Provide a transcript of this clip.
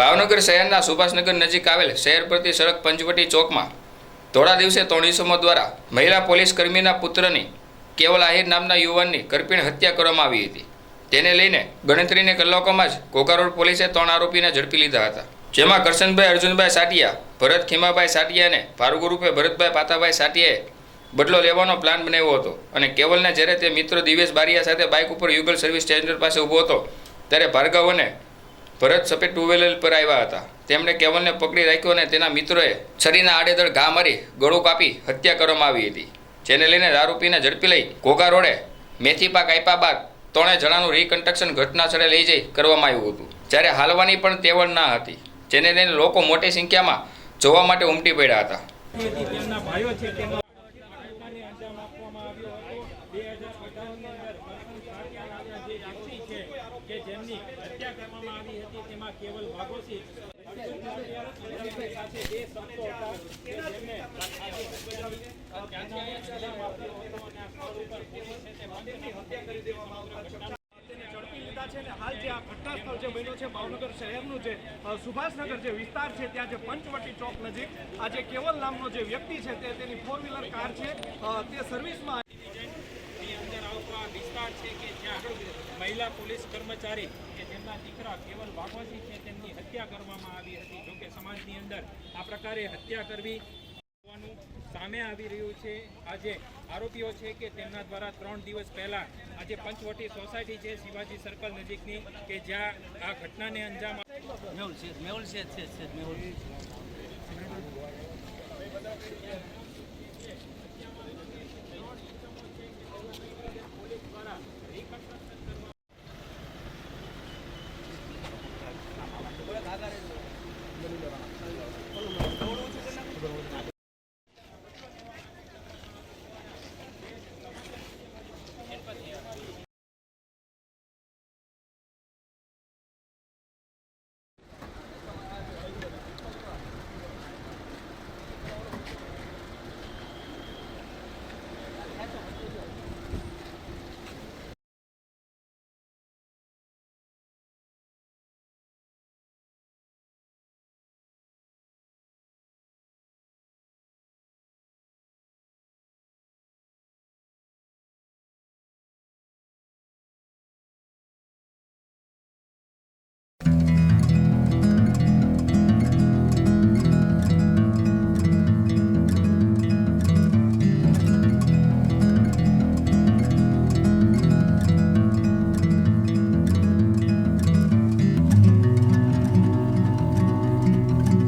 ભાવનગર શહેરના સુભાષનગર નજીક આવેલ શહેર પરથી સડક પંચવટી ચોકમાં થોડા દિવસે ત્રણ દ્વારા મહિલા પોલીસ કર્મીના પુત્રની કેવલ આહિર નામના યુવાનની કરપીણ હત્યા કરવામાં આવી હતી. તેને લઈને ગણતરીને કલાકોમાં જ કોકારોડ પોલીસે ત્રણ આરોપીને ઝડપી લીધા હતા. જેમાં કરશનભાઈ અર્જુનભાઈ સાટિયા, ભરત ખીમાભાઈ સાટિયા અને ભાર્ગવ રૂપે ભરતભાઈ પાતાભાઈ સાટિયાએ બદલો લેવાનો પ્લાન બનાવ્યો હતો અને કેવલને જ્યારે તે મિત્ર દિવેશ બારિયા સાથે બાઇક ઉપર યુગલ સર્વિસ સ્ટેન્ડ પાસે ઊભો હતો, ત્યારે ભાર્ગવ અને ભરત સફેદ ટુ વ્હીલર પર આવ્યા હતા. તેમણે કેવલને પકડી રાખ્યો અને તેના મિત્રોએ છરીના આડેધડ ઘા મારી ગળું કાપી હત્યા કરવામાં આવી હતી. જેને લઈને દારૂપીને ઝડપી લઈ ઘોઘા રોડે મેથી પાક આપ્યા બાદ ત્રણેય જણાનું રીકન્સ્ટ્રક્શન ઘટના સ્થળે લઈ જઈ કરવામાં આવ્યું હતું. જ્યારે હાલવાની પણ તેવડ ના હતી. જેને લઈને લોકો મોટી સંખ્યામાં જોવા માટે ઉમટી પડ્યા હતો. બે હજાર અંદર છે હત્યા કરવામાં આવી હતી તેમાં કેવલ તેમની સાથે બે હતા જેમને હત્યા કરી દેવામાં લીધા છે અને હાલ જે આ ઘટના સ્થળ જે બન્યું છે ભાવનગર શહેરનું જે સુભાષનગર જે વિસ્તાર છે ત્યાં જે પંચવટી ચોક નજીક આ જે કેવલ નામનો જે વ્યક્તિ છે તે તેની ફોર વ્હીલર કાર છે તે સર્વિસમાં અંદર આવતો આ વિસ્તાર છે કે જ્યાં મહિલા પોલીસ કર્મચારી કે જેમના દીકરા કેવલ વાઘવાસી છે, તેમની હત્યા કરવામાં આવી હતી. જોકે સમાજની અંદર આ પ્રકારે હત્યા કરવી હોવાનું સામે આવી રહ્યું છે. આજે આરોપીઓ છે કે તેમના દ્વારા ત્રણ દિવસ પહેલાં આજે પંચવટી સોસાયટી છે, શિવાજી સર્કલ નજીકની, કે જ્યાં આ ઘટનાને અંજામ મેહુલ છે મેહુલ છે મેહુલ.